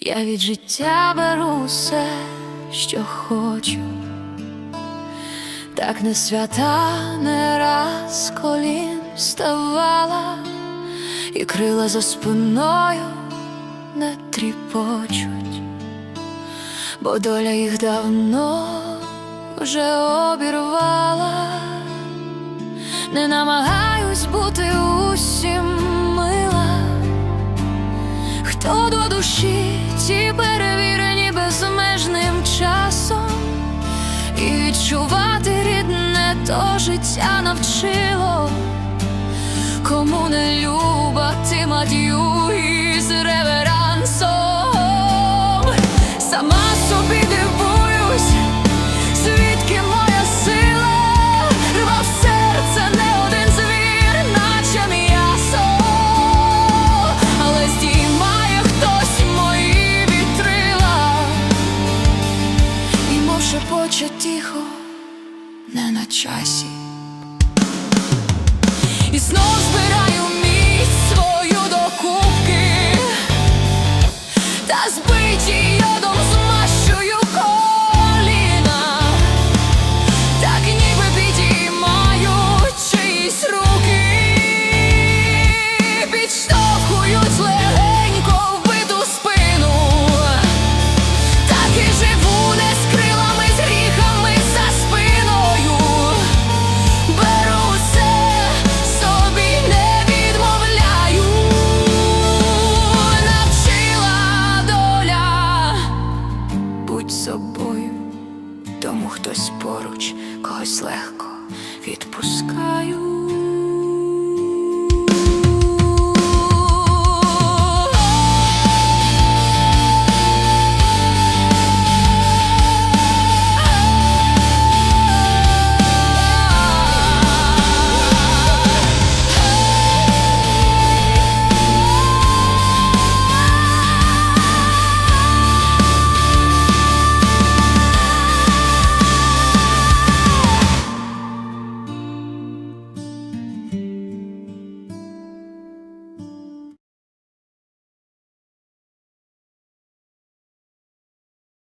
Я від життя беру все, що хочу, так не свята не раз колін вставала, і крила за спиною не тріпочуть, бо доля їх давно вже обірвала, не намагаюсь бути усім. Хто до душі ті перевірені безмежним часом, і відчувати рідне то життя навчило, кому не люба, ти ад'ю і реверансом. наче тихо, не на часі. І знов збираю міць свою докупки та збиті. тому хтось поруч, когось легко відпускаю.